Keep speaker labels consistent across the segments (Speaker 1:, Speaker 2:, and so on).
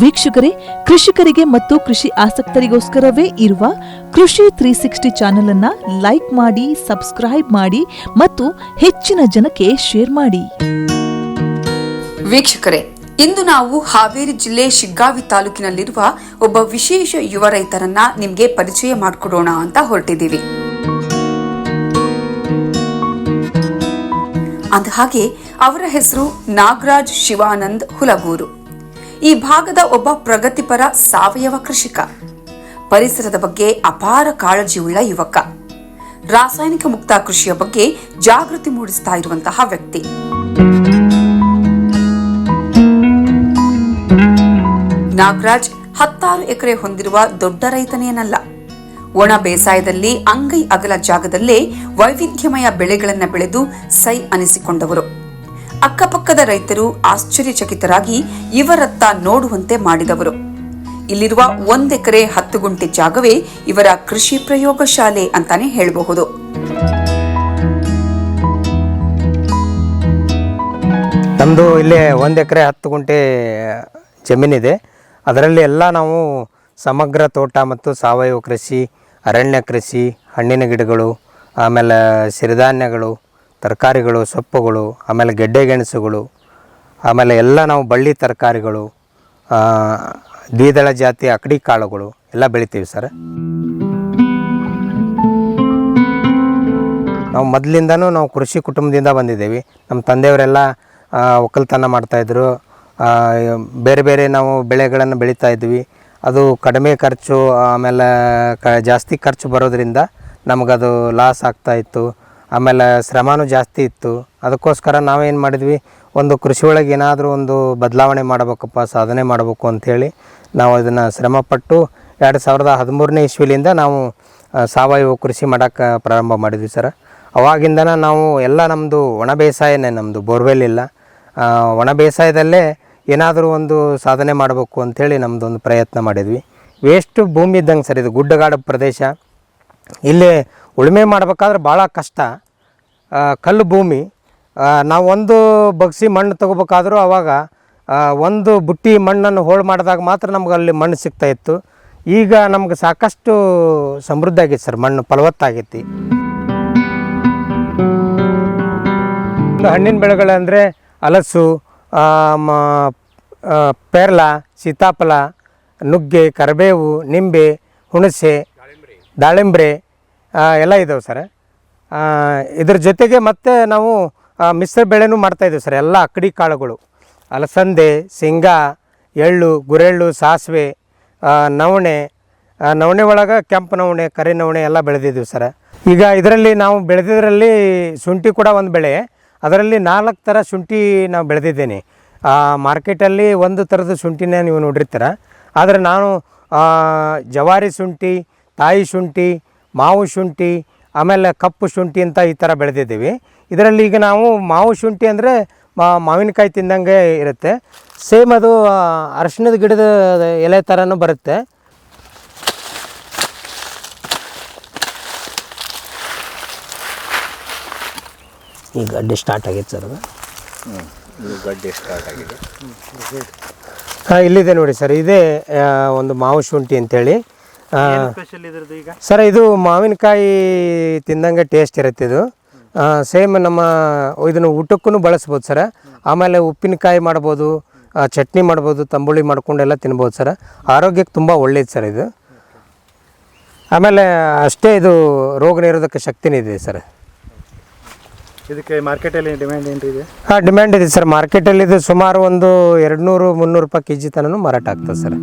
Speaker 1: ವೀಕ್ಷಕರೇ, ಕೃಷಿಕರಿಗೆ ಮತ್ತು ಕೃಷಿ ಆಸಕ್ತರಿಗೋಸ್ಕರವೇ ಇರುವ ಕೃಷಿ ತ್ರೀ ಸಿಕ್ಸ್ಟಿ ಚಾನೆಲ್ ಅನ್ನ ಲೈಕ್ ಮಾಡಿ, ಸಬ್ಸ್ಕ್ರೈಬ್ ಮಾಡಿ ಮತ್ತು ಹೆಚ್ಚಿನ ಜನಕ್ಕೆ ಶೇರ್ ಮಾಡಿ.
Speaker 2: ವೀಕ್ಷಕರೇ, ಇಂದು ನಾವು ಹಾವೇರಿ ಜಿಲ್ಲೆ ಶಿಗ್ಗಾವಿ ತಾಲೂಕಿನಲ್ಲಿರುವ ಒಬ್ಬ ವಿಶೇಷ ಯುವ ರೈತರನ್ನ ನಿಮಗೆ ಪರಿಚಯ ಮಾಡಿಕೊಡೋಣ ಅಂತ ಹೊರಟಿದ್ದೀವಿ. ಅಂದ ಹಾಗೆ ಅವರ ಹೆಸರು ನಾಗರಾಜ್ ಶಿವಾನಂದ್ ಹುಲಗೂರು. ಈ ಭಾಗದ ಒಬ್ಬ ಪ್ರಗತಿಪರ ಸಾವಯವ ಕೃಷಿಕ. ಪರಿಸರದ ಬಗ್ಗೆ ಅಪಾರ ಕಾಳಜಿಯುಳ್ಳ ಯುವಕ. ರಾಸಾಯನಿಕ ಮುಕ್ತ ಕೃಷಿಯ ಬಗ್ಗೆ ಜಾಗೃತಿ ಮೂಡಿಸ್ತಾ ಇರುವಂತಹ ವ್ಯಕ್ತಿ. ನಾಗರಾಜ್ ಹತ್ತಾರು ಎಕರೆ ಹೊಂದಿರುವ ದೊಡ್ಡ ರೈತನೇನಲ್ಲ ಒಣ ಬೇಸಾಯದಲ್ಲಿ ಅಂಗೈ ಅಗಲ ಜಾಗದಲ್ಲೇ ವೈವಿಧ್ಯಮಯ ಬೆಳೆಗಳನ್ನು ಬೆಳೆದು ಸೈ ಅನಿಸಿಕೊಂಡವರು. ಅಕ್ಕಪಕ್ಕದ ರೈತರು ಆಶ್ಚರ್ಯಚಕಿತರಾಗಿ ಇವರತ್ತ ನೋಡುವಂತೆ ಮಾಡಿದವರು. ಇಲ್ಲಿರುವ ಒಂದೆಕರೆ ಹತ್ತು ಗುಂಟೆ ಜಾಗವೇ ಇವರ ಕೃಷಿ ಪ್ರಯೋಗಶಾಲೆ ಅಂತಾನೆ ಹೇಳಬಹುದು.
Speaker 3: ನಮ್ಮದು ಇಲ್ಲಿ ಒಂದು ಎಕರೆ ಹತ್ತು ಗುಂಟೆ ಜಮೀನಿದೆ. ಅದರಲ್ಲಿ ಎಲ್ಲ ನಾವು ಸಮಗ್ರ ತೋಟ ಮತ್ತು ಸಾವಯವ ಕೃಷಿ, ಅರಣ್ಯ ಕೃಷಿ, ಹಣ್ಣಿನ ಗಿಡಗಳು, ಆಮೇಲೆ ಸಿರಿಧಾನ್ಯಗಳು ತರಕಾರಿಗಳು, ಸೊಪ್ಪುಗಳು, ಆಮೇಲೆ ಗೆಡ್ಡೆ ಗೆಣಸುಗಳು, ಆಮೇಲೆ ಎಲ್ಲ ನಾವು ಬಳ್ಳಿ ತರಕಾರಿಗಳು ದ್ವಿದಳ ಜಾತಿ ಅಕಡಿ ಕಾಳುಗಳು ಎಲ್ಲ ಬೆಳಿತೀವಿ ಸರ್. ನಾವು ಮೊದಲಿಂದನೂ ನಾವು ಕೃಷಿ ಕುಟುಂಬದಿಂದ ಬಂದಿದ್ದೀವಿ. ನಮ್ಮ ತಂದೆಯವರೆಲ್ಲ ಒಕ್ಕಲ್ತನ ಮಾಡ್ತಾಯಿದ್ರು ಬೇರೆ ಬೇರೆ ನಾವು ಬೆಳೆಗಳನ್ನು ಬೆಳೀತಾ ಇದ್ವಿ. ಅದು ಕಡಿಮೆ ಖರ್ಚು, ಆಮೇಲೆ ಕ, ಜಾಸ್ತಿ ಖರ್ಚು ಬರೋದರಿಂದ ನಮಗದು ಲಾಸ್ ಆಗ್ತಾಯಿತ್ತು ಆಮೇಲೆ ಶ್ರಮನೂ ಜಾಸ್ತಿ ಇತ್ತು. ಅದಕ್ಕೋಸ್ಕರ ನಾವೇನು ಮಾಡಿದ್ವಿ, ಒಂದು ಕೃಷಿ ಒಳಗೆ ಏನಾದರೂ ಒಂದು ಬದಲಾವಣೆ ಮಾಡಬೇಕಪ್ಪ, ಸಾಧನೆ ಮಾಡಬೇಕು ಅಂಥೇಳಿ ನಾವು ಅದನ್ನು ಶ್ರಮಪಟ್ಟು ಎರಡು ಸಾವಿರದ ಹದಿಮೂರನೇ ಇಸ್ವಿಲಿಂದ ನಾವು ಸಾವಯವ ಕೃಷಿ ಮಾಡೋಕ್ಕೆ ಪ್ರಾರಂಭ ಮಾಡಿದ್ವಿ ಸರ್. ಅವಾಗಿಂದನ ನಾವು ಎಲ್ಲ ನಮ್ಮದು ಒಣ ಬೇಸಾಯನೇ ನಮ್ಮದು ಬೋರ್ವೆಲ್ ಇಲ್ಲ. ಒಣ ಬೇಸಾಯದಲ್ಲೇ ಏನಾದರೂ ಒಂದು ಸಾಧನೆ ಮಾಡಬೇಕು ಅಂಥೇಳಿ ನಮ್ಮದೊಂದು ಪ್ರಯತ್ನ ಮಾಡಿದ್ವಿ. ವೇಸ್ಟು ಭೂಮಿ ಇದ್ದಂಗೆ ಸರ್, ಇದು ಗುಡ್ಡಗಾಡು ಪ್ರದೇಶ. ಇಲ್ಲಿ ಉಳುಮೆ ಮಾಡ್ಬೇಕಾದ್ರೆ ಭಾಳ ಕಷ್ಟ. ಕಲ್ಲು ಭೂಮಿ. ನಾವು ಒಂದು ಬಗ್ಸಿ ಮಣ್ಣು ತಗೋಬೇಕಾದ್ರೂ ಆವಾಗ ಒಂದು ಬುಟ್ಟಿ ಮಣ್ಣನ್ನು ಹೋಳು ಮಾಡಿದಾಗ ಮಾತ್ರ ನಮ್ಗೆ ಅಲ್ಲಿ ಮಣ್ಣು ಸಿಗ್ತಾ ಇತ್ತು. ಈಗ ನಮ್ಗೆ ಸಾಕಷ್ಟು ಸಮೃದ್ಧ ಆಗೈತೆ ಸರ್, ಮಣ್ಣು ಫಲವತ್ತಾಗೈತಿ. ಹಣ್ಣಿನ ಬೆಳೆಗಳಂದರೆ ಹಲಸು ಪೇರ್ಲ, ಸೀತಾಫಲ, ನುಗ್ಗೆ, ಕರಿಬೇವು, ನಿಂಬೆ, ಹುಣಸೆ, ದಾಳಿಂಬ್ರೆ. ಎಲ್ಲ ಇದ್ದಾವೆ ಸರ್. ಇದ್ರ ಜೊತೆಗೆ ಮತ್ತೆ ನಾವು ಮಿಶ್ರ ಬೆಳೆನೂ ಮಾಡ್ತಾಯಿದ್ದೀವಿ ಸರ್, ಎಲ್ಲ ಅಕ್ಕಡಿ ಕಾಳುಗಳು. ಅಲಸಂದೆ, ಶೇಂಗಾ, ಎಳ್ಳು, ಗುರೆಳ್ಳು, ಸಾಸಿವೆ ನವಣೆ ನವಣೆ ಒಳಗೆ ಕೆಂಪು ನವಣೆ, ಕರಿ ನವಣೆ ಎಲ್ಲ ಬೆಳೆದಿದ್ದೀವಿ ಸರ್. ಈಗ ಇದರಲ್ಲಿ ನಾವು ಬೆಳೆದಿದ್ರಲ್ಲಿ ಶುಂಠಿ ಕೂಡ ಒಂದು ಬೆಳೆ, ಅದರಲ್ಲಿ ನಾಲ್ಕು ಥರ ಶುಂಠಿ ನಾವು ಬೆಳೆದಿದ್ದೇನೆ. ಮಾರ್ಕೆಟಲ್ಲಿ ಒಂದು ಥರದ ಶುಂಠಿನೇ ನೀವು ನೋಡಿರ್ತೀರ. ಆದರೆ ನಾನು ಜವಾರಿ ಶುಂಠಿ, ತಾಯಿ ಶುಂಠಿ ಮಾವು ಶುಂಠಿ ಆಮೇಲೆ ಕಪ್ಪು ಶುಂಠಿ ಅಂತ ಈ ಥರ ಬೆಳೆದಿದ್ದೀವಿ. ಇದರಲ್ಲಿ ಈಗ ನಾವು ಮಾವು ಶುಂಠಿ ಅಂದರೆ ಮಾವಿನಕಾಯಿ ತಿಂದಂಗೆ ಇರುತ್ತೆ. ಸೇಮ್ ಅದು ಅರಶಿನದ ಅರಿಶಿಣದ ಗಿಡದ ಎಲೆ ಥರನೂ ಬರುತ್ತೆ. ಈ ಗಡ್ಡೆ ಸ್ಟಾರ್ಟ್ ಆಗೈತೆ ಸರ್ ಅದು.
Speaker 4: ಗಡ್ಡೆ ಸ್ಟಾರ್ಟ್ ಆಗಿದೆ.
Speaker 3: ಹಾಂ ಇಲ್ಲಿದೆ ನೋಡಿ ಸರ್ ಇದೇ ಒಂದು ಮಾವು ಶುಂಠಿ ಅಂತೇಳಿ.
Speaker 4: ಸ್ಪೆಷಲ್ ಇದ್ರದ್ದು ಈಗ?
Speaker 3: ಸರ್ ಇದು ಮಾವಿನಕಾಯಿ ತಿಂದಂಗೆ ಟೇಸ್ಟ್ ಇರುತ್ತೆ ಇದು. ಸೇಮ್ ನಮ್ಮ ಇದನ್ನು ಊಟಕ್ಕೂ ಬಳಸ್ಬೋದು ಸರ್. ಆಮೇಲೆ ಉಪ್ಪಿನಕಾಯಿ ಮಾಡ್ಬೋದು ಚಟ್ನಿ ಮಾಡ್ಬೋದು ತಂಬುಳಿ ಮಾಡ್ಕೊಂಡೆಲ್ಲ ತಿನ್ಬೋದು ಸರ್. ಆರೋಗ್ಯಕ್ಕೆ ತುಂಬ ಒಳ್ಳೇದು ಸರ್ ಇದು. ಆಮೇಲೆ ಅಷ್ಟೇ ಇದು ರೋಗ ನಿರೋಧಕ ಶಕ್ತಿನೇ ಇದೆ ಸರ್.
Speaker 4: ಇದಕ್ಕೆ ಮಾರ್ಕೆಟಲ್ಲಿ ಡಿಮ್ಯಾಂಡ್ ಏನು ಇದೆ?
Speaker 3: ಹಾಂ ಡಿಮ್ಯಾಂಡ್ ಇದೆ ಸರ್. ಮಾರ್ಕೆಟಲ್ಲಿ ಇದು ಸುಮಾರು ಒಂದು ಎರಡು ನೂರು ಮುನ್ನೂರು ರೂಪಾಯಿ ಕೆ ಜಿ ತನೂ ಮಾರಾಟ ಆಗ್ತದೆ ಸರ್.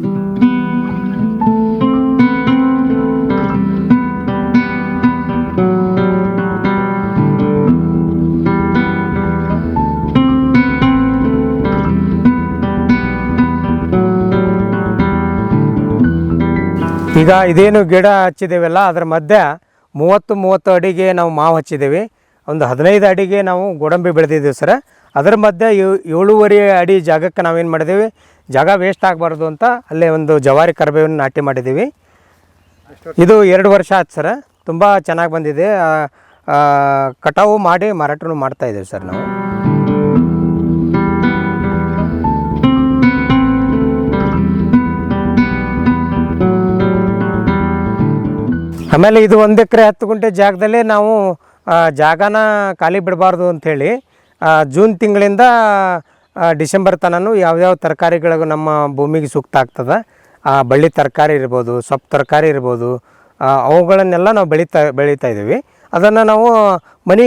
Speaker 3: ಈಗ ಇದೇನು ಗಿಡ ಹಚ್ಚಿದ್ದೇವಲ್ಲ ಅದರ ಮಧ್ಯೆ ಮೂವತ್ತು ಮೂವತ್ತು ಅಡಿಗೆ ನಾವು ಮಾವು ಹಚ್ಚಿದ್ದೇವೆ ಒಂದು ಹದಿನೈದು ಅಡಿಗೆ ನಾವು ಗೋಡಂಬಿ ಬೆಳೆದಿದ್ದೀವಿ ಸರ್. ಅದರ ಮಧ್ಯೆ ಏಳುವರೆ ಅಡಿ ಜಾಗಕ್ಕೆ ನಾವೇನು ಮಾಡಿದ್ದೀವಿ ಜಾಗ ವೇಸ್ಟ್ ಆಗಬಾರ್ದು ಅಂತ ಅಲ್ಲೇ ಒಂದು ಜವಾರಿ ಕರ್ಬೇವನ್ನು ನಾಟಿ ಮಾಡಿದ್ದೀವಿ ಇದು ಎರಡು ವರ್ಷ ಆಯ್ತು ಸರ್. ತುಂಬ ಚೆನ್ನಾಗಿ ಬಂದಿದೆ. ಕಟಾವು ಮಾಡಿ ಮಾರಾಟನೂ ಮಾಡ್ತಾ ಇದ್ದೀವಿ ಸರ್ ನಾವು. ಆಮೇಲೆ ಇದು ಒಂದು ಎಕರೆ ಹತ್ತು ಗುಂಟೆ ಜಾಗದಲ್ಲೇ ನಾವು ಜಾಗನ ಖಾಲಿ ಬಿಡಬಾರ್ದು ಅಂಥೇಳಿ ಜೂನ್ ತಿಂಗಳಿಂದ ಡಿಸೆಂಬರ್ ತನಕ ಯಾವ್ಯಾವ ತರಕಾರಿಗಳಿಗೂ ನಮ್ಮ ಭೂಮಿಗೆ ಸೂಕ್ತ ಆಗ್ತದೆ. ಆ, ಬಳ್ಳಿ ತರಕಾರಿ ಇರ್ಬೋದು ಸೊಪ್ಪು ತರಕಾರಿ ಇರ್ಬೋದು ಅವುಗಳನ್ನೆಲ್ಲ ನಾವು ಬೆಳೀತಾ ಬೆಳೀತಾ ಇದ್ದೀವಿ. ಅದನ್ನು ನಾವು ಮನಿ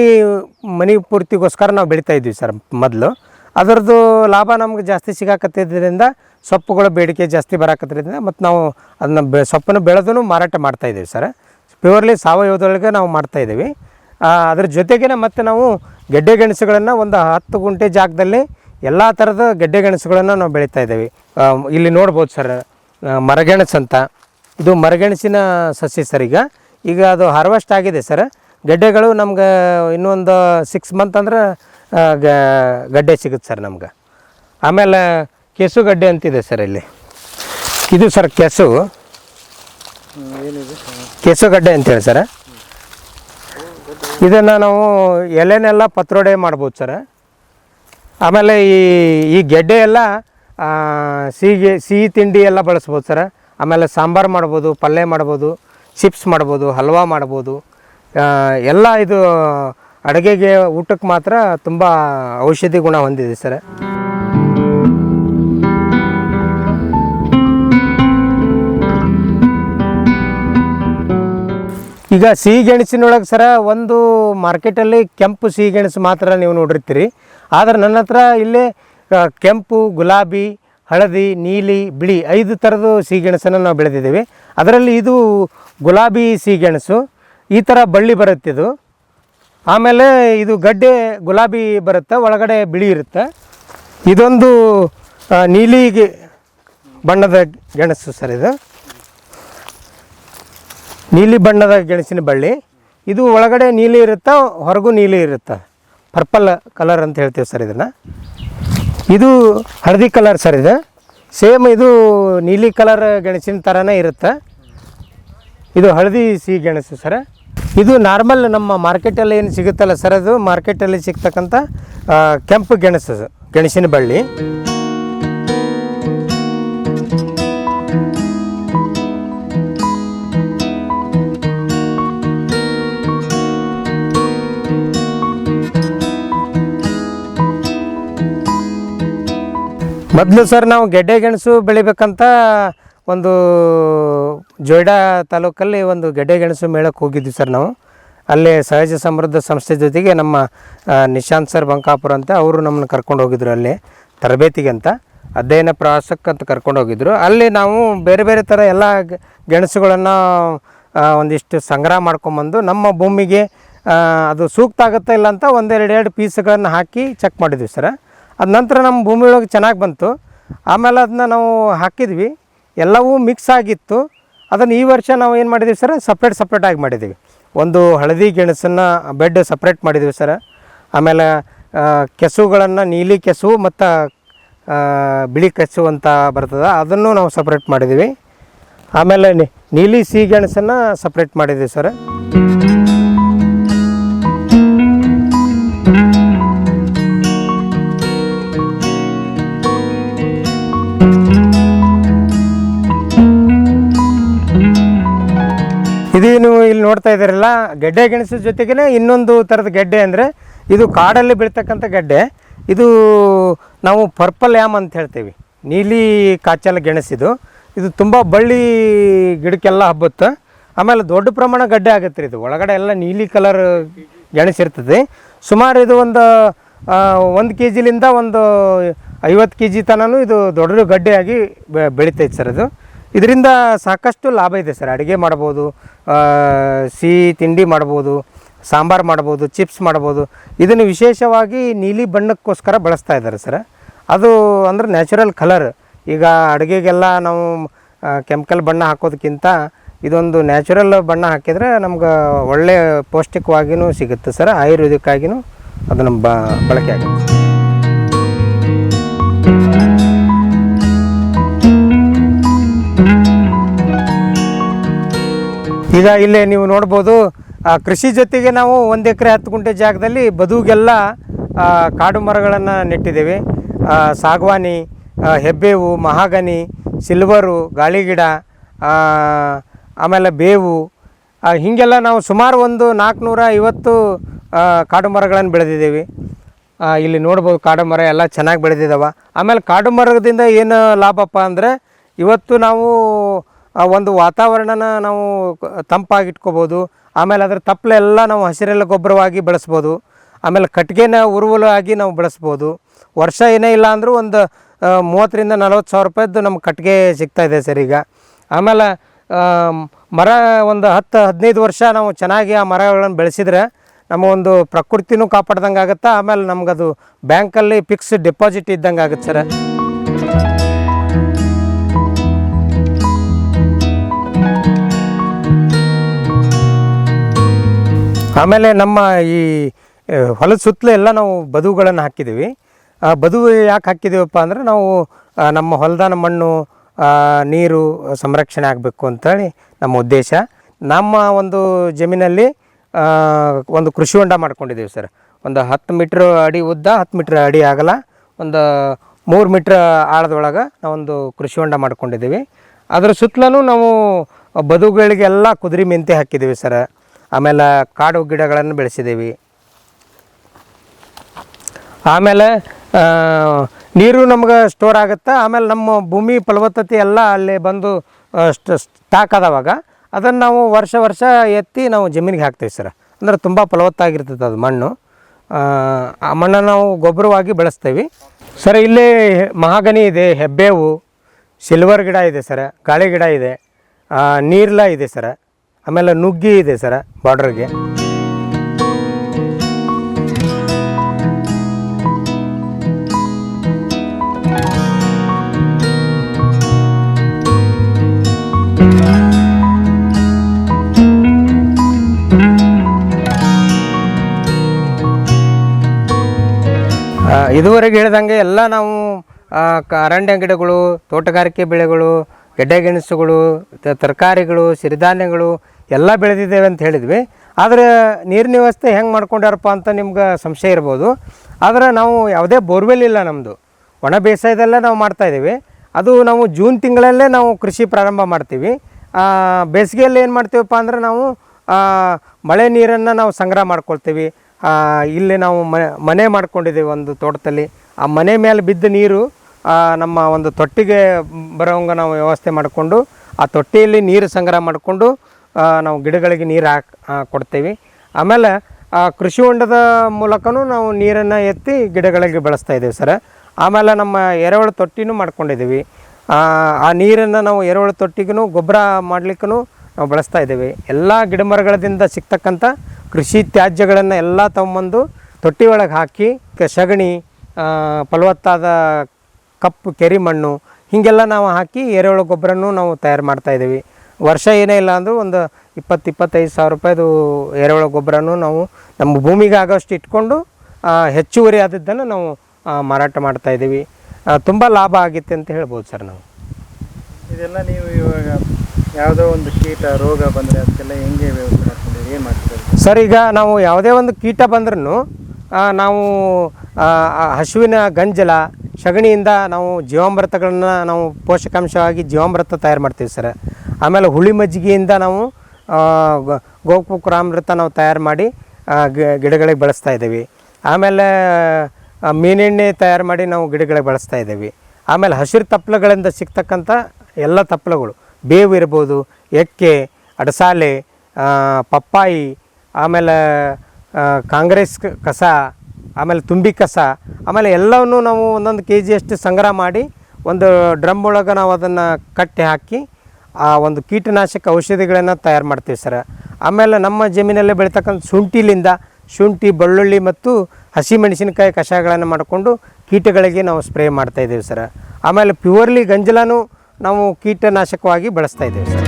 Speaker 3: ಮನಿ ಪೂರ್ತಿಗೋಸ್ಕರ ನಾವು ಬೆಳೀತಾ ಇದ್ವಿ ಸರ್ ಮೊದಲು. ಅದರದ್ದು ಲಾಭ ನಮ್ಗೆ ಜಾಸ್ತಿ ಸಿಗಾಕತ್ತಿದ್ದರಿಂದ ಸೊಪ್ಪುಗಳ ಬೇಡಿಕೆ ಜಾಸ್ತಿ ಬರಾಕತ್ತಿರೋದ್ರಿಂದ ಮತ್ತು ನಾವು ಅದನ್ನ ಬೆ ಸೊಪ್ಪನ್ನು ಬೆಳೆದೂ ಮಾರಾಟ ಮಾಡ್ತಾಯಿದ್ದೀವಿ ಸರ್. ಪ್ಯೂರ್ಲಿ ಸಾವಯವದೊಳಗೆ ನಾವು ಮಾಡ್ತಾ ಆ, ಅದ್ರ ಜೊತೆಗೇ ಮತ್ತು ನಾವು ಗೆಡ್ಡೆ ಗೆಣಸುಗಳನ್ನು ಒಂದು ಹತ್ತು ಗುಂಟೆ ಜಾಗದಲ್ಲಿ ಎಲ್ಲ ಥರದ ಗೆಡ್ಡೆ ಗೆಣಸುಗಳನ್ನು ನಾವು ಬೆಳೀತಾ ಇದ್ದೀವಿ. ಇಲ್ಲಿ ನೋಡ್ಬೋದು ಸರ್ ಮರಗೆಣಸು ಅಂತ. ಇದು ಮರಗೆಣಸಿನ ಸಸಿ ಸರ್ ಈಗ. ಈಗ ಅದು ಹಾರ್ವೆಸ್ಟ್ ಆಗಿದೆ ಸರ್. ಗೆಡ್ಡೆಗಳು ನಮ್ಗೆ ಇನ್ನೊಂದು ಸಿಕ್ಸ್ ಮಂತ್ ಅಂದ್ರೆ ಗಡ್ಡೆ ಸಿಗುತ್ತೆ ಸರ್ ನಮ್ಗೆ. ಆಮೇಲೆ ಕೆಸು ಗಡ್ಡೆ ಅಂತಿದೆ ಸರ್ ಇಲ್ಲಿ. ಇದು ಸರ್ ಕೆಸು. ಕೆಸುಗಡ್ಡೆ ಅಂತೇಳಿ ಸರ. ಇದನ್ನು ನಾವು ಎಲೆನೆಲ್ಲ ಪತ್ರೊಡೆ ಮಾಡ್ಬೋದು ಸರ. ಆಮೇಲೆ ಈ ಈ ಗೆಡ್ಡೆ ಎಲ್ಲ ಸಿಹಿಗೆ ಸಿಹಿ ತಿಂಡಿ ಎಲ್ಲ ಬಳಸ್ಬೋದು ಸರ. ಆಮೇಲೆ ಸಾಂಬಾರು ಮಾಡ್ಬೋದು, ಪಲ್ಯ ಮಾಡ್ಬೋದು, ಚಿಪ್ಸ್ ಮಾಡ್ಬೋದು, ಹಲ್ವಾ ಮಾಡ್ಬೋದು. ಎಲ್ಲ ಇದು ಅಡುಗೆಗೆ ಊಟಕ್ಕೆ ಮಾತ್ರ ತುಂಬ ಔಷಧಿ ಗುಣ ಹೊಂದಿದೆ ಸರ್. ಈಗ ಸಿಹಿ ಗೆಣಸಿನೊಳಗೆ ಸರ ಒಂದು ಮಾರ್ಕೆಟಲ್ಲಿ ಕೆಂಪು ಸಿಹಿ ಗೆಣಸು ಮಾತ್ರ ನೀವು ನೋಡಿರ್ತೀರಿ. ಆದರೆ ನನ್ನ ಹತ್ರ ಇಲ್ಲಿ ಕೆಂಪು, ಗುಲಾಬಿ, ಹಳದಿ, ನೀಲಿ, ಬಿಳಿ ಐದು ಥರದ್ದು ಸಿಹಿ ಗೆಣಸನ್ನು ನಾವು ಬೆಳೆದಿದ್ದೀವಿ. ಅದರಲ್ಲಿ ಇದು ಗುಲಾಬಿ ಸಿಹಿ ಗೆಣಸು, ಈ ಥರ ಬಳ್ಳಿ ಬರುತ್ತೆ ಇದು. ಆಮೇಲೆ ಇದು ಗಡ್ಡೆ ಗುಲಾಬಿ ಬರುತ್ತೆ, ಒಳಗಡೆ ಬಿಳಿ ಇರುತ್ತೆ. ಇದೊಂದು ನೀಲಿಗೆ ನೀಲಿ ಬಣ್ಣದ ಗೆಣಸು ಸರ್ ಇದು. ನೀಲಿ ಬಣ್ಣದ ಗೆಣಸಿನ ಬಳ್ಳಿ. ಇದು ಒಳಗಡೆ ನೀಲಿ ಇರುತ್ತೆ, ಹೊರಗೂ ನೀಲಿ ಇರುತ್ತೆ? ಪರ್ಪಲ್ ಕಲರ್ ಅಂತ ಹೇಳ್ತೀವಿ ಸರ್ ಇದನ್ನು. ಇದು ಹಳದಿ ಕಲರ್ ಸರ್ ಇದು. ಸೇಮ್ ಇದು ನೀಲಿ ಕಲರ್ ಗೆಣಸಿನ ಥರನೇ ಇರುತ್ತೆ? ಇದು ಹಳದಿ ಸಿಹಿ ಗೆಣಸು ಸರ್ ಇದು ನಾರ್ಮಲ್ ನಮ್ಮ ಮಾರ್ಕೆಟಲ್ಲಿ ಏನು ಸಿಗುತ್ತಲ್ಲ ಸರ್ ಅದು? ಮಾರ್ಕೆಟಲ್ಲಿ ಸಿಗ್ತಕ್ಕಂಥ ಕೆಂಪು ಗೆಣಸು, ಗೆಣಸಿನ ಬಳ್ಳಿ. ಮೊದಲು ಸರ್ ನಾವು ಗೆಡ್ಡೆ ಗೆಣಸು ಬೆಳಿಬೇಕಂತ ಒಂದು ಜೋಯ್ಡಾ ತಾಲೂಕಲ್ಲಿ ಒಂದು ಗೆಡ್ಡೆ ಗೆಣಸು ಮೇಳಕ್ಕೆ ಹೋಗಿದ್ವಿ ಸರ್ ನಾವು. ಅಲ್ಲಿ ಸಹಜ ಸಮೃದ್ಧ ಸಂಸ್ಥೆ ಜೊತೆಗೆ ನಮ್ಮ ನಿಶಾಂತ್ ಸರ್ ಬಂಕಾಪುರ ಅಂತ ಅವರು ನಮ್ಮನ್ನು ಕರ್ಕೊಂಡು ಹೋಗಿದ್ರು ಅಲ್ಲಿ ತರಬೇತಿಗೆ ಅಂತ. ಅಧ್ಯಯನ ಪ್ರವಾಸಕ್ಕೆ ಅಂತ ಕರ್ಕೊಂಡು ಹೋಗಿದ್ರು. ಅಲ್ಲಿ ನಾವು ಬೇರೆ ಬೇರೆ ಥರ ಎಲ್ಲ ಗೆಣಸುಗಳನ್ನು ಒಂದಿಷ್ಟು ಸಂಗ್ರಹ ಮಾಡ್ಕೊಂಬಂದು ನಮ್ಮ ಭೂಮಿಗೆ ಅದು ಸೂಕ್ತ ಆಗುತ್ತಾ ಇಲ್ಲ ಅಂತ ಒಂದೆರಡು ಎರಡು ಪೀಸ್ಗಳನ್ನು ಹಾಕಿ ಚೆಕ್ ಮಾಡಿದ್ವಿ ಸರ್. ಅದ ನಂತರ ನಮ್ಮ ಭೂಮಿ ಒಳಗೆ ಚೆನ್ನಾಗಿ ಬಂತು. ಆಮೇಲೆ ಅದನ್ನ ನಾವು ಹಾಕಿದ್ವಿ. ಎಲ್ಲವೂ ಮಿಕ್ಸ್ ಆಗಿತ್ತು. ಅದನ್ನು ಈ ವರ್ಷ ನಾವು ಏನು ಮಾಡಿದ್ದೀವಿ ಸರ್? ಸಪ್ರೇಟ್ ಸಪ್ರೇಟಾಗಿ ಮಾಡಿದ್ದೀವಿ ಒಂದು ಹಳದಿ ಗೆಣಸನ್ನು ಬೆಡ್ ಸಪ್ರೇಟ್ ಮಾಡಿದ್ದೀವಿ ಸರ್. ಆಮೇಲೆ ಕೆಸುಗಳನ್ನು ನೀಲಿ ಕೆಸು ಮತ್ತು ಬಿಳಿ ಕೆಸು ಅಂತ ಬರ್ತದೆ, ಅದನ್ನು ನಾವು ಸಪ್ರೇಟ್ ಮಾಡಿದ್ದೀವಿ ಆಮೇಲೆ ನೀಲಿ ಸಿಹಿ ಗೆಣಸನ್ನು ಸಪ್ರೇಟ್ ಮಾಡಿದ್ದೀವಿ ಸರ್. ಇದು ನೀವು ಇಲ್ಲಿ ನೋಡ್ತಾ ಇದ್ದೀರಲ್ಲ, ಗೆಡ್ಡೆ ಗೆಣಸು ಜೊತೆಗೇ ಇನ್ನೊಂದು ಥರದ ಗೆಡ್ಡೆ ಅಂದರೆ ಇದು ಕಾಡಲ್ಲಿ ಬೆಳಿತಕ್ಕಂಥ ಗೆಡ್ಡೆ. ಇದು ನಾವು ಪರ್ಪಲ್ ಯಾಮ್ ಅಂತ ಹೇಳ್ತೀವಿ. ನೀಲಿ ಕಾಚಲ ಗೆಣಸಿದು ಇದು. ತುಂಬ ಬಳ್ಳಿ ಗಿಡಕ್ಕೆಲ್ಲ ಹಬ್ಬುತ್ತೆ. ಆಮೇಲೆ ದೊಡ್ಡ ಪ್ರಮಾಣ ಗಡ್ಡೆ ಆಗುತ್ತೆ ಇದು. ಒಳಗಡೆ ಎಲ್ಲ ನೀಲಿ ಕಲರ್ ಗೆಣಸಿರ್ತದೆ ಸುಮಾರು ಇದು ಒಂದು ಒಂದು ಕೆ ಜಿಲಿಂದ ಒಂದು ಐವತ್ತು ಕೆ ಜಿ ತನೂ ಇದು ದೊಡ್ಡ ಗಡ್ಡೆಯಾಗಿ ಬೆಳಿತೈತೆ ಸರ್ ಅದು ಇದರಿಂದ ಸಾಕಷ್ಟು ಲಾಭ ಇದೆ ಸರ್. ಅಡುಗೆ ಮಾಡ್ಬೋದು ಸಿಹಿ ತಿಂಡಿ ಮಾಡ್ಬೋದು, ಸಾಂಬಾರು ಮಾಡ್ಬೋದು, ಚಿಪ್ಸ್ ಮಾಡ್ಬೋದು. ಇದನ್ನು ವಿಶೇಷವಾಗಿ ನೀಲಿ ಬಣ್ಣಕ್ಕೋಸ್ಕರ ಬಳಸ್ತಾ ಇದ್ದಾರೆ ಸರ್. ಅದು ಅಂದ್ರೆ ನ್ಯಾಚುರಲ್ ಕಲರ್. ಈಗ ಅಡುಗೆಗೆಲ್ಲ ನಾವು ಕೆಮಿಕಲ್ ಬಣ್ಣ ಹಾಕೋದಕ್ಕಿಂತ ಇದೊಂದು ನ್ಯಾಚುರಲ್ ಬಣ್ಣ ಹಾಕಿದರೆ ನಮ್ಗೆ ಒಳ್ಳೆಯ ಪೌಷ್ಟಿಕವಾಗಿಯೂ ಸಿಗುತ್ತೆ ಸರ್. ಆಯುರ್ವೇದಿಕ್ಕಾಗಿಯೂ ಅದು ನಮ್ಮ ಬಳಕೆ ಆಗುತ್ತೆ. ಈಗ ಇಲ್ಲಿ ನೀವು ನೋಡ್ಬೋದು ಕೃಷಿ ಜೊತೆಗೆ ನಾವು ಒಂದು ಎಕರೆ ಹತ್ತು ಗುಂಟೆ ಜಾಗದಲ್ಲಿ ಬದುಗೆಲ್ಲ ಕಾಡು ಮರಗಳನ್ನು ನೆಟ್ಟಿದ್ದೇವೆ. ಸಾಗವಾನಿ ಹೆಬ್ಬೇವು, ಮಹಾಗನಿ, ಸಿಲ್ವರು, ಗಾಳಿಗಿಡ ಆಮೇಲೆ ಬೇವು ಹೀಗೆಲ್ಲ ನಾವು ಸುಮಾರು ಒಂದು ನಾಲ್ಕುನೂರ ಐವತ್ತು ಕಾಡು ಮರಗಳನ್ನು ಬೆಳೆದಿದ್ದೀವಿ. ಇಲ್ಲಿ ನೋಡ್ಬೋದು ಕಾಡು ಮರ ಎಲ್ಲ ಚೆನ್ನಾಗಿ ಬೆಳೆದಿದ್ದಾವೆ ಆಮೇಲೆ ಕಾಡು ಮರದಿಂದ ಏನು ಲಾಭಪ್ಪ ಅಂದರೆ, ಇವತ್ತು ನಾವು ಆ ಒಂದು ವಾತಾವರಣನ ನಾವು ತಂಪಾಗಿಟ್ಕೋಬೋದು. ಆಮೇಲೆ ಅದ್ರ ತಪ್ಪಲೆಲ್ಲ ನಾವು ಹಸಿರೆಲ್ಲ ಗೊಬ್ಬರವಾಗಿ ಬೆಳೆಸ್ಬೋದು. ಆಮೇಲೆ ಕಟ್ಟಿಗೆನ ಉರುವಲು ಆಗಿ ನಾವು ಬೆಳೆಸ್ಬೋದು. ವರ್ಷ ಏನೇ ಇಲ್ಲ ಅಂದರೂ ಒಂದು ಮೂವತ್ತರಿಂದ ನಲ್ವತ್ತು ಸಾವಿರ ರೂಪಾಯಿದ್ದು ನಮ್ಗೆ ಕಟ್ಟಿಗೆ ಸಿಗ್ತಾ ಇದೆ ಸರ್ ಈಗ. ಆಮೇಲೆ ಮರ ಒಂದು ಹತ್ತು, ಹದಿನೈದು ವರ್ಷ ನಾವು ಚೆನ್ನಾಗಿ ಆ ಮರಗಳನ್ನು ಬೆಳೆಸಿದ್ರೆ ನಮ್ಮ ಒಂದು ಪ್ರಕೃತಿನೂ ಕಾಪಾಡ್ದಂಗೆ ಆಗುತ್ತೆ ಆಮೇಲೆ ನಮಗದು ಬ್ಯಾಂಕಲ್ಲಿ ಫಿಕ್ಸ್ ಡೆಪಾಸಿಟ್ ಇದ್ದಂಗೆ ಆಗುತ್ತೆ ಸರ್. ಆಮೇಲೆ ನಮ್ಮ ಈ ಹೊಲದ ಸುತ್ತಲೂ ಎಲ್ಲ ನಾವು ಬದುಗಳನ್ನು ಹಾಕಿದ್ದೀವಿ. ಆ ಬದು ಯಾಕೆ ಹಾಕಿದ್ದೀವಪ್ಪ ಅಂದರೆ ನಾವು ನಮ್ಮ ಹೊಲದಾನ ಮಣ್ಣು ನೀರು ಸಂರಕ್ಷಣೆ ಆಗಬೇಕು ಅಂತೇಳಿ ನಮ್ಮ ಉದ್ದೇಶ. ನಮ್ಮ ಒಂದು ಜಮೀನಲ್ಲಿ ಒಂದು ಕೃಷಿ ಹೊಂಡ ಮಾಡ್ಕೊಂಡಿದ್ದೀವಿ ಸರ್. ಒಂದು ಹತ್ತು ಮೀಟ್ರ್ ಅಡಿ ಉದ್ದ, ಹತ್ತು ಮೀಟ್ರ್ ಅಡಿ ಆಗಲ್ಲ. ಒಂದು ಮೂರು ಮೀಟ್ರ್ ಆಳದೊಳಗೆ ನಾವೊಂದು ಕೃಷಿ ಹೊಂಡ ಮಾಡ್ಕೊಂಡಿದ್ದೀವಿ. ಅದರ ಸುತ್ತಲೂ ನಾವು ಬದುಗಳಿಗೆಲ್ಲ ಕುದುರೆ ಮೆಂತೆ ಹಾಕಿದ್ದೀವಿ ಸರ್. ಆಮೇಲೆ ಕಾಡು ಗಿಡಗಳನ್ನು ಬೆಳೆಸಿದ್ದೀವಿ. ಆಮೇಲೆ ನೀರು ನಮ್ಗೆ ಸ್ಟೋರ್ ಆಗುತ್ತೆ. ಆಮೇಲೆ ನಮ್ಮ ಭೂಮಿ ಫಲವತ್ತತೆ ಎಲ್ಲ ಅಲ್ಲಿ ಬಂದು ಸ್ಟಾಕ್ ಆದವಾಗ ಅದನ್ನು ನಾವು ವರ್ಷ ವರ್ಷ ಎತ್ತಿ ನಾವು ಜಮೀನಿಗೆ ಹಾಕ್ತೀವಿ ಸರ್. ಅಂದ್ರೆ ತುಂಬ ಫಲವತ್ತಾಗಿರ್ತದೆ ಅದು ಮಣ್ಣು. ಆ, ಆ ಮಣ್ಣನ್ನು ನಾವು ಗೊಬ್ಬರವಾಗಿ ಬೆಳೆಸ್ತೀವಿ. ಸರ್ ಇಲ್ಲಿ ಮಹಾಗನಿ ಇದೆ ಹೆಬ್ಬೇವು ಸಿಲ್ವರ್ ಗಿಡ ಇದೆ ಸರ್ ಗಾಳಿ ಗಿಡ ಇದೆ ನೀರ್ಲ ಇದೆ ಸರ್. ಆಮೇಲೆ ನುಗ್ಗಿ ಇದೆ ಸರ್ ಬಾರ್ಡ್ರಿಗೆ ಇದುವರೆಗೆ ಹೇಳ್ದಂಗೆ ಎಲ್ಲ ನಾವು ಅರಣ್ಯ ಗಿಡಗಳು, ತೋಟಗಾರಿಕೆ ಬೆಳೆಗಳು, ಗೆಡ್ಡೆ ಗೆಣಸುಗಳು ತರಕಾರಿಗಳು, ಸಿರಿಧಾನ್ಯಗಳು ಎಲ್ಲ ಬೆಳೆದಿದ್ದೇವೆ ಅಂತ ಹೇಳಿದ್ವಿ. ಆದರೆ ನೀರಿನ ವ್ಯವಸ್ಥೆ ಹೆಂಗೆ ಮಾಡ್ಕೊಂಡಾರಪ್ಪ ಅಂತ ನಿಮ್ಗೆ ಸಂಶಯ ಇರ್ಬೋದು. ಆದರೆ ನಾವು ಯಾವುದೇ ಬೋರ್ವೆಲ್ ಇಲ್ಲ ನಮ್ಮದು ಒಣ ಬೇಸಾಯದಲ್ಲೇ ನಾವು ಮಾಡ್ತಾಯಿದ್ದೀವಿ ಅದು ನಾವು ಜೂನ್ ತಿಂಗಳಲ್ಲೇ ನಾವು ಕೃಷಿ ಪ್ರಾರಂಭ ಮಾಡ್ತೀವಿ. ಬೇಸಿಗೆಯಲ್ಲಿ ಏನು ಮಾಡ್ತೀವಪ್ಪ ಅಂದ್ರೆ ನಾವು ಮಳೆ ನೀರನ್ನು ನಾವು ಸಂಗ್ರಹ ಮಾಡ್ಕೊಳ್ತೀವಿ. ಇಲ್ಲಿ ನಾವು ಮನೆ ಮಾಡ್ಕೊಂಡಿದ್ದೀವಿ ಒಂದು ತೋಟದಲ್ಲಿ. ಆ ಮನೆ ಮೇಲೆ ಬಿದ್ದ ನೀರು ನಮ್ಮ ಒಂದು ತೊಟ್ಟಿಗೆ ಬರೋಂಗೆ ನಾವು ವ್ಯವಸ್ಥೆ ಮಾಡಿಕೊಂಡು, ಆ ತೊಟ್ಟಿಯಲ್ಲಿ ನೀರು ಸಂಗ್ರಹ ಮಾಡಿಕೊಂಡು ನಾವು ಗಿಡಗಳಿಗೆ ನೀರು ಹಾಕಿ ಕೊಡ್ತೇವೆ. ಆಮೇಲೆ ಕೃಷಿ ಹೊಂಡದ ಮೂಲಕನೂ ನಾವು ನೀರನ್ನು ಎತ್ತಿ ಗಿಡಗಳಿಗೆ ಬೆಳೆಸ್ತಾ ಇದ್ದೀವಿ ಸರ್. ಆಮೇಲೆ ನಮ್ಮ ಎರೆಹುಳು ತೊಟ್ಟಿನೂ ಮಾಡ್ಕೊಂಡಿದ್ದೀವಿ. ಆ ನೀರನ್ನು ನಾವು ಎರೆಹುಳು ತೊಟ್ಟಿಗೂ ಗೊಬ್ಬರ ಮಾಡಲಿಕ್ಕೂ ನಾವು ಬಳಸ್ತಾ ಇದ್ದೀವಿ. ಎಲ್ಲ ಗಿಡಮರಗಳಿಂದ ಸಿಗ್ತಕ್ಕಂಥ ಕೃಷಿ ತ್ಯಾಜ್ಯಗಳನ್ನು ಎಲ್ಲ ತೊಗೊಂಬಂದು ತೊಟ್ಟಿ ಒಳಗೆ ಹಾಕಿ ಸಗಣಿ ಫಲವತ್ತಾದ ಕಪ್ಪು ಕೆರಿ ಮಣ್ಣು ಹೀಗೆಲ್ಲ ನಾವು ಹಾಕಿ ಎರೆಹುಳು ಗೊಬ್ಬರನೂ ನಾವು ತಯಾರು ಮಾಡ್ತಾ ಇದ್ದೀವಿ. ವರ್ಷ ಏನೇ ಇಲ್ಲ ಅಂದರೂ ಒಂದು ಇಪ್ಪತ್ತು ಇಪ್ಪತ್ತೈದು ಸಾವಿರ ರೂಪಾಯಿದು ಎರೆಹುಳ ಗೊಬ್ಬರನೂ ನಾವು ನಮ್ಮ ಭೂಮಿಗೆ ಆಗೋಷ್ಟು ಇಟ್ಕೊಂಡು ಹೆಚ್ಚುವರಿ ಆದದ್ದನ್ನು ನಾವು ಮಾರಾಟ ಮಾಡ್ತಾ ಇದ್ದೀವಿ. ತುಂಬ ಲಾಭ ಆಗಿತ್ತೆ ಅಂತ ಹೇಳ್ಬೋದು ಸರ್ ನಾವು.
Speaker 4: ಇದೆಲ್ಲ ನೀವು ಇವಾಗ ಯಾವುದೋ ಒಂದು ಕೀಟ ರೋಗ ಬಂದರೆ ಅದಕ್ಕೆಲ್ಲ ಹೆಂಗೆ ವ್ಯವಸ್ಥೆ ಮಾಡ್ತೀವಿ ಏನು ಮಾಡ್ತೀವಿ
Speaker 3: ಸರ್ ಈಗ ನಾವು ಯಾವುದೇ ಒಂದು ಕೀಟ ಬಂದ್ರೂ ನಾವು ಹಸುವಿನ ಗಂಜಲ ಸಗಣಿಯಿಂದ ನಾವು ಜೀವಾಮೃತಗಳನ್ನು ನಾವು ಪೋಷಕಾಂಶವಾಗಿ ಜೀವಾಮೃತ ತಯಾರು ಮಾಡ್ತೀವಿ ಸರ್. ಆಮೇಲೆ ಹುಳಿ ಮಜ್ಜಿಗೆಯಿಂದ ನಾವು ಗೋಪು ಗೋ- ಗೋಕುಕ್ರಾಮೃತ ನಾವು ತಯಾರು ಮಾಡಿ ಗಿಡಗಳಿಗೆ ಬಳಸ್ತಾ ಇದ್ದೀವಿ. ಆಮೇಲೆ ಮೀನೆಣ್ಣೆ ತಯಾರು ಮಾಡಿ ನಾವು ಗಿಡಗಳಿಗೆ ಬಳಸ್ತಾ ಇದ್ದೀವಿ. ಆಮೇಲೆ ಹಸಿರು ತಪ್ಪಲಗಳಿಂದ ಸಿಗ್ತಕ್ಕಂಥ ಎಲ್ಲ ತಪ್ಪಲಗಳು ಬೇವು ಇರ್ಬೋದು, ಎಕ್ಕೆ, ಅಡಸಾಲೆ ಪಪ್ಪಾಯಿ, ಆಮೇಲೆ ಕಾಂಗ್ರೆಸ್ ಕಸ, ಆಮೇಲೆ ತುಂಬಿ ಕಸ, ಆಮೇಲೆ ಎಲ್ಲವನ್ನು ನಾವು ಒಂದೊಂದು ಕೆ ಜಿಯಷ್ಟು ಸಂಗ್ರಹ ಮಾಡಿ ಒಂದು ಡ್ರಮ್ ಒಳಗೆ ನಾವು ಅದನ್ನು ಕಟ್ಟಿ ಹಾಕಿ ಆ ಒಂದು ಕೀಟನಾಶಕ ಔಷಧಿಗಳನ್ನು ತಯಾರು ಮಾಡ್ತೀವಿ ಸರ್. ಆಮೇಲೆ ನಮ್ಮ ಜಮೀನಲ್ಲೇ ಬೆಳೀತಕ್ಕಂಥ ಶುಂಠಿಲಿಂದ ಶುಂಠಿ, ಬೆಳ್ಳುಳ್ಳಿ ಮತ್ತು ಹಸಿಮೆಣಸಿನಕಾಯಿ ಕಷಾಯಗಳನ್ನು ಮಾಡಿಕೊಂಡು ಕೀಟಗಳಿಗೆ ನಾವು ಸ್ಪ್ರೇ ಮಾಡ್ತಾ ಇದ್ದೀವಿ ಸರ್. ಆಮೇಲೆ ಪ್ಯೂರ್ಲಿ ಗಂಜಲನೂ ನಾವು ಕೀಟನಾಶಕವಾಗಿ ಬಳಸ್ತಾ ಇದ್ದೀವಿ ಸರ್.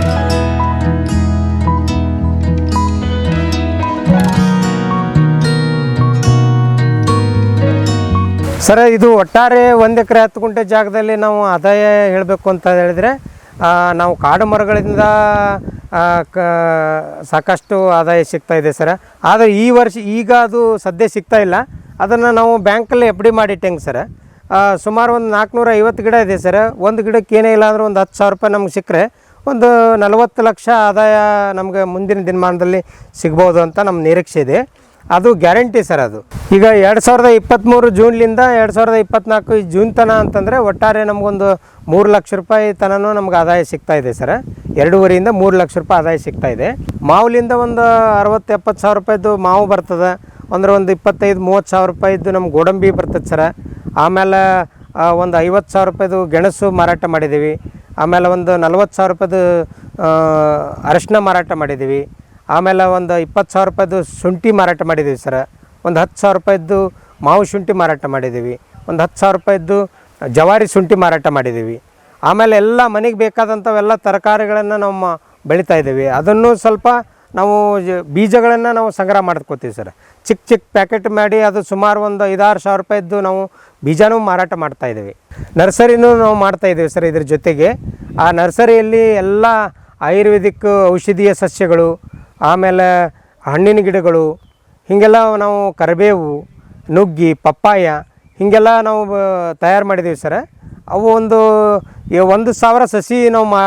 Speaker 3: ಸರ್, ಇದು ಒಟ್ಟಾರೆ ಒಂದು ಎಕರೆ ಹತ್ತು ಗುಂಟೆ ಜಾಗದಲ್ಲಿ ನಾವು ಆದಾಯ ಹೇಳಬೇಕು ಅಂತ ಹೇಳಿದರೆ ನಾವು ಕಾಡು ಮರಗಳಿಂದ ಕ, ಸಾಕಷ್ಟು ಆದಾಯ ಸಿಗ್ತಾ ಇದೆ ಸರ್. ಆದರೆ ಈ ವರ್ಷ, ಈಗ ಅದು ಸದ್ಯ ಸಿಗ್ತಾ ಇಲ್ಲ. ಅದನ್ನು ನಾವು ಬ್ಯಾಂಕಲ್ಲಿ ಎಫ್ ಡಿ ಮಾಡಿಟ್ಟೆಂಗೆ ಸರ್. ಸುಮಾರು ಒಂದು ನಾಲ್ಕುನೂರ ಐವತ್ತು ಗಿಡ ಇದೆ ಸರ್. ಒಂದು ಗಿಡಕ್ಕೆ ಏನೇ ಇಲ್ಲ ಅಂದ್ರೆ ಒಂದು ಹತ್ತು ಸಾವಿರ ರೂಪಾಯಿ ನಮ್ಗೆ ಸಿಕ್ಕರೆ ಒಂದು ನಲವತ್ತು ಲಕ್ಷ ಆದಾಯ ನಮಗೆ ಮುಂದಿನ ದಿನಮಾನದಲ್ಲಿ ಸಿಗ್ಬೋದು ಅಂತ ನಮ್ಮ ನಿರೀಕ್ಷೆ ಇದೆ. ಅದು ಗ್ಯಾರಂಟಿ ಸರ್ ಅದು. ಈಗ ಎರಡು ಸಾವಿರದ ಇಪ್ಪತ್ತ್ಮೂರು ಜೂನ್ಲಿಂದ ಎರಡು ಸಾವಿರದ ಇಪ್ಪತ್ತ್ನಾಲ್ಕು ಜೂನ್ ತನ ಅಂತಂದರೆ ಒಟ್ಟಾರೆ ನಮಗೊಂದು ಮೂರು ಲಕ್ಷ ರೂಪಾಯಿ ತನೂ ನಮ್ಗೆ ಆದಾಯ ಸಿಗ್ತಾ ಇದೆ ಸರ್. ಎರಡೂವರೆಯಿಂದ ಮೂರು ಲಕ್ಷ ರೂಪಾಯಿ ಆದಾಯ ಸಿಗ್ತಾ ಇದೆ. ಮಾವುಲಿಂದ ಒಂದು ಅರವತ್ತು ಎಪ್ಪತ್ತು ಸಾವಿರ ರೂಪಾಯಿದ್ದು ಮಾವು ಬರ್ತದೆ. ಅಂದ್ರೆ ಒಂದು ಇಪ್ಪತ್ತೈದು, ಮೂವತ್ತು ಸಾವಿರ ರೂಪಾಯಿದ್ದು ನಮ್ಮ ಗೋಡಂಬಿ ಬರ್ತದೆ ಸರ. ಆಮೇಲೆ ಒಂದು ಐವತ್ತು ಸಾವಿರ ರೂಪಾಯಿದು ಗೆಣಸು ಮಾರಾಟ ಮಾಡಿದ್ದೀವಿ. ಆಮೇಲೆ ಒಂದು ನಲ್ವತ್ತು ಸಾವಿರ ರೂಪಾಯಿದು ಅರಶಿನ ಮಾರಾಟ ಮಾಡಿದ್ದೀವಿ. ಆಮೇಲೆ ಒಂದು ಇಪ್ಪತ್ತು ಸಾವಿರ ರೂಪಾಯಿದು ಶುಂಠಿ ಮಾರಾಟ ಮಾಡಿದ್ದೀವಿ ಸರ. ಒಂದು ಹತ್ತು ಸಾವಿರ ರೂಪಾಯಿದ್ದು ಮಾವು ಶುಂಠಿ ಮಾರಾಟ ಮಾಡಿದ್ದೀವಿ. ಒಂದು ಹತ್ತು ಸಾವಿರ ರೂಪಾಯಿದ್ದು ಜವಾರಿ ಶುಂಠಿ ಮಾರಾಟ ಮಾಡಿದ್ದೀವಿ. ಆಮೇಲೆ ಎಲ್ಲ ಮನೆಗೆ ಬೇಕಾದಂಥವೆಲ್ಲ ತರಕಾರಿಗಳನ್ನು ನಾವು ಬೆಳೀತಾ ಇದ್ದೀವಿ. ಅದನ್ನು ಸ್ವಲ್ಪ ನಾವು ಬೀಜಗಳನ್ನು ನಾವು ಸಂಗ್ರಹ ಮಾಡ್ಕೋತೀವಿ ಸರ್. ಚಿಕ್ಕ ಚಿಕ್ಕ ಪ್ಯಾಕೆಟ್ ಮಾಡಿ ಅದು ಸುಮಾರು ಒಂದು ಐದಾರು ಸಾವಿರ ರೂಪಾಯಿದ್ದು ನಾವು ಬೀಜನೂ ಮಾರಾಟ ಮಾಡ್ತಾ ಇದ್ದೀವಿ. ನರ್ಸರಿನೂ ನಾವು ಮಾಡ್ತಾ ಇದ್ದೀವಿ ಸರ್ ಇದ್ರ ಜೊತೆಗೆ. ಆ ನರ್ಸರಿಯಲ್ಲಿ ಎಲ್ಲ ಆಯುರ್ವೇದಿಕ್ ಔಷಧೀಯ ಸಸ್ಯಗಳು ಆಮೇಲೆ ಹಣ್ಣಿನ ಗಿಡಗಳು, ಹೀಗೆಲ್ಲ ನಾವು ಕರಿಬೇವು, ನುಗ್ಗಿ, ಪಪ್ಪಾಯ, ಹೀಗೆಲ್ಲ ನಾವು ತಯಾರು ಮಾಡಿದ್ದೀವಿ ಸರ. ಅವು ಒಂದು ಒಂದು ಸಾವಿರ ಸಸಿ ನಾವು ಮಾ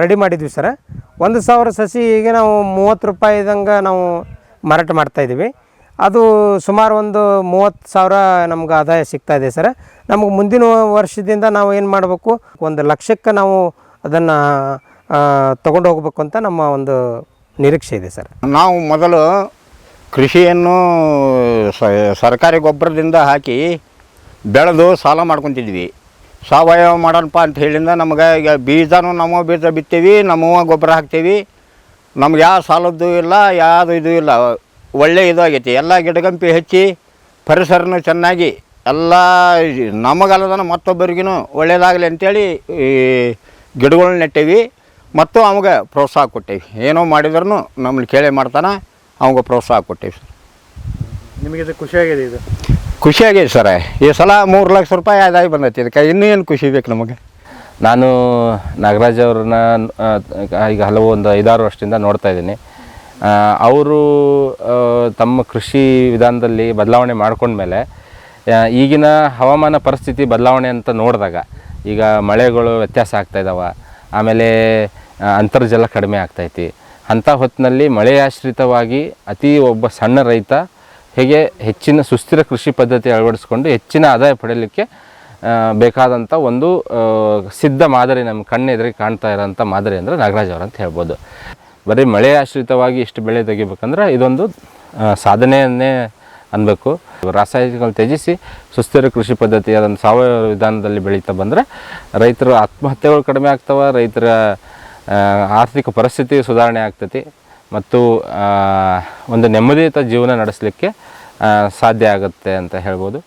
Speaker 3: ರೆಡಿ ಮಾಡಿದ್ವಿ ಸರ. ಒಂದು ಸಾವಿರ ಸಸಿ ಈಗ ನಾವು ಮೂವತ್ತು ರೂಪಾಯಿದಂಗೆ ನಾವು ಮಾರಾಟ ಮಾಡ್ತಾಯಿದ್ದೀವಿ ಅದು ಸುಮಾರು ಒಂದು ಮೂವತ್ತು ಸಾವಿರ ನಮ್ಗೆ ಆದಾಯ ಸಿಗ್ತಾ ಇದೆ ಸರ್. ನಮಗೆ ಮುಂದಿನ ವರ್ಷದಿಂದ ನಾವು ಏನು ಮಾಡಬೇಕು? ಒಂದು ಲಕ್ಷಕ್ಕೆ ನಾವು ಅದನ್ನು ತೊಗೊಂಡು ಹೋಗ್ಬೇಕು ಅಂತ ನಮ್ಮ ಒಂದು ನಿರೀಕ್ಷೆ ಇದೆ ಸರ್.
Speaker 5: ನಾವು ಮೊದಲು ಕೃಷಿಯನ್ನು ಸರ್ಕಾರಿ ಗೊಬ್ಬರದಿಂದ ಹಾಕಿ ಬೆಳೆದು ಸಾಲ ಮಾಡ್ಕೊತಿದ್ವಿ. ಸಾವಯವ ಮಾಡೋಣಪ್ಪ ಅಂತ ಹೇಳಿಂದ ನಮಗೆ ಈಗ ಬೀಜನೂ ನಮ್ಮ ಬೀಜ ಬಿತ್ತೀವಿ ನಮ್ಮವ ಗೊಬ್ಬರ ಹಾಕ್ತೀವಿ. ನಮ್ಗೆ ಯಾವ ಸಾಲದ್ದು ಇಲ್ಲ, ಯಾವುದು ಇದು ಇಲ್ಲ. ಒಳ್ಳೆ ಇದಾಗೈತಿ ಎಲ್ಲ ಗಿಡಗಂಪಿ ಹಚ್ಚಿ ಪರಿಸರನೂ ಚೆನ್ನಾಗಿ ಎಲ್ಲ ನಮಗಲ್ಲದನ ಮತ್ತೊಬ್ಬರಿಗೂ ಒಳ್ಳೆಯದಾಗಲಿ ಅಂತೇಳಿ ಈ ಗಿಡಗಳನ್ನ ನೆಟ್ಟೇವಿ. ಮತ್ತು ಅವಾಗ ಪ್ರೋತ್ಸಾಹ ಕೊಟ್ಟೇವಿ. ಏನೋ ಮಾಡಿದ್ರು ನಮ್ಮನ್ನು ಕೇಳಿ ಮಾಡ್ತಾನೆ ಅವಾಗ ಪ್ರೋತ್ಸಾಹ ಕೊಟ್ಟೇವಿ ಸರ್.
Speaker 4: ನಿಮಗೆ ಇದು ಖುಷಿಯಾಗಿದೆ ಇದು?
Speaker 5: ಖುಷಿಯಾಗಿದೆ ಸರ್. ಈ ಸಲ ಮೂರು ಲಕ್ಷ ರೂಪಾಯಿ ಆದಾಯ ಬಂದೈತಿ ಇದಕ್ಕೆ. ಇನ್ನೂ ಏನು ಖುಷಿ ಬೇಕು ನಮಗೆ?
Speaker 6: ನಾನು ನಾಗರಾಜ್ ಅವ್ರನ್ನ ಈಗ ಹಲವು ಒಂದು ಐದಾರು ವರ್ಷದಿಂದ ನೋಡ್ತಾ ಇದ್ದೀನಿ. ಅವರು ತಮ್ಮ ಕೃಷಿ ವಿಧಾನದಲ್ಲಿ ಬದಲಾವಣೆ ಮಾಡ್ಕೊಂಡ್ಮೇಲೆ ಈಗಿನ ಹವಾಮಾನ ಪರಿಸ್ಥಿತಿ ಬದಲಾವಣೆ ಅಂತ ನೋಡಿದಾಗ ಈಗ ಮಳೆಗಳು ವ್ಯತ್ಯಾಸ ಆಗ್ತಾ ಇದ್ದಾವೆ ಆಮೇಲೆ ಅಂತರ್ಜಲ ಕಡಿಮೆ ಆಗ್ತೈತಿ. ಅಂಥ ಹೊತ್ತಿನಲ್ಲಿ ಮಳೆಯಾಶ್ರಿತವಾಗಿ ಅತಿ ಒಬ್ಬ ಸಣ್ಣ ರೈತ ಹೇಗೆ ಹೆಚ್ಚಿನ ಸುಸ್ಥಿರ ಕೃಷಿ ಪದ್ಧತಿ ಅಳವಡಿಸ್ಕೊಂಡು ಹೆಚ್ಚಿನ ಆದಾಯ ಪಡೆಯಲಿಕ್ಕೆ ಬೇಕಾದಂಥ ಒಂದು ಸಿದ್ಧ ಮಾದರಿ ನಮ್ಮ ಕಣ್ಣೆದುರಿಗೆ ಕಾಣ್ತಾ ಇರೋಂಥ ಮಾದರಿ ಅಂದರೆ ನಾಗರಾಜ್ ಅವರು ಅಂತ ಹೇಳ್ಬೋದು. ಬರೀ ಮಳೆ ಆಶ್ರಿತವಾಗಿ ಇಷ್ಟು ಬೆಳೆ ತೆಗಿಬೇಕಂದ್ರೆ ಇದೊಂದು ಸಾಧನೆಯನ್ನೇ ಅನ್ಬೇಕು. ರಾಸಾಯನಿಕಗಳು ತ್ಯಜಿಸಿ ಸುಸ್ಥಿರ ಕೃಷಿ ಪದ್ಧತಿ ಅದನ್ನು ಸಾವಯವ ವಿಧಾನದಲ್ಲಿ ಬೆಳೀತಾ ಬಂದರೆ ರೈತರ ಆತ್ಮಹತ್ಯೆಗಳು ಕಡಿಮೆ ಆಗ್ತವೆ, ರೈತರ ಆರ್ಥಿಕ ಪರಿಸ್ಥಿತಿ ಸುಧಾರಣೆ ಆಗ್ತೈತಿ ಮತ್ತು ಒಂದು ನೆಮ್ಮದಿಯುತ ಜೀವನ ನಡೆಸಲಿಕ್ಕೆ ಸಾಧ್ಯ ಆಗುತ್ತೆ ಅಂತ ಹೇಳ್ಬೋದು.